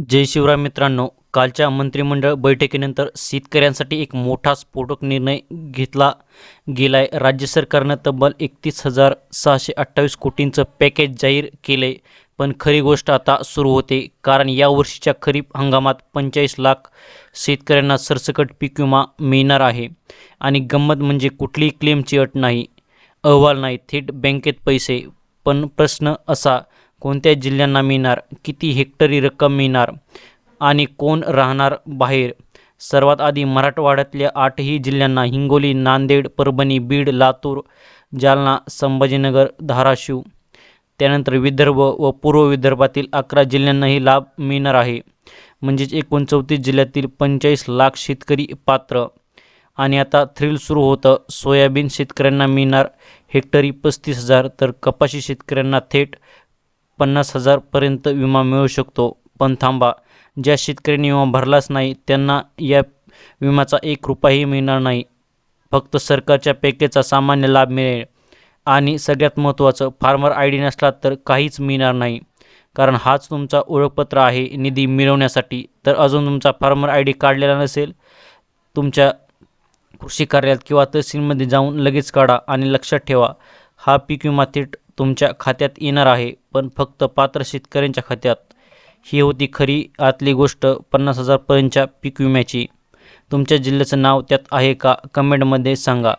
जय शिवराय मित्रांनो कालच्या मंत्रिमंडळ बैठकीनंतर शेतकऱ्यांसाठी एक मोठा स्फोटक निर्णय घेतला गेला आहे राज्य सरकारनं तब्बल एकतीस हजार सहाशे अठ्ठावीस कोटींचं पॅकेज जाहीर केलं आहे पण खरी गोष्ट आता सुरू होते. कारण या वर्षीच्या खरीप हंगामात पंचेचाळीस लाख शेतकऱ्यांना सरसकट पीक विमा मिळणार आहे. आणि गंमत म्हणजे कुठलीही क्लेमची अट नाही अहवाल नाही थेट बँकेत पैसे. पण प्रश्न असा कोणत्या जिल्ह्यांना मिळणार? किती हेक्टरी रक्कम मिळणार? आणि कोण राहणार बाहेर? सर्वात आधी मराठवाड्यातल्या आठही जिल्ह्यांना हिंगोली नांदेड परभणी बीड लातूर जालना संभाजीनगर धाराशिव. त्यानंतर विदर्भ व पूर्व विदर्भातील अकरा जिल्ह्यांनाही लाभ मिळणार आहे. म्हणजेच एकूण चौतीस जिल्ह्यातील पंचेचाळीस लाख शेतकरी पात्र. आणि आता थ्रिल सुरू होतं. सोयाबीन शेतकऱ्यांना मिळणार हेक्टरी पस्तीस हजार तर कपाशी शेतकऱ्यांना थेट पन्नास हजारपर्यंत विमा मिळू शकतो. पण थांबा ज्या शेतकऱ्यांनी विमा भरलाच नाही त्यांना या विम्याचा एक रुपयाही मिळणार नाही. फक्त सरकारच्या पॅकेजचा सामान्य लाभ मिळेल. आणि सगळ्यात महत्त्वाचं फार्मर आय डी नसला तर काहीच मिळणार नाही. कारण हाच तुमचा ओळखपत्र आहे निधी मिळवण्यासाठी. तर अजून तुमचा फार्मर आय डी काढलेला नसेल तुमच्या कृषी कार्यालयात किंवा तहसीलमध्ये जाऊन लगेच काढा आणि लक्षात ठेवा हा पीक विमा थेट तुमच्या खात्यात येणार आहे पण फक्त पात्र शेतकऱ्यांच्या खात्यात. ही होती खरी आतली गोष्ट पन्नास हजारपर्यंतच्या पीक विम्याची. तुमच्या जिल्ह्याचं नाव त्यात आहे का? कमेंटमध्ये सांगा.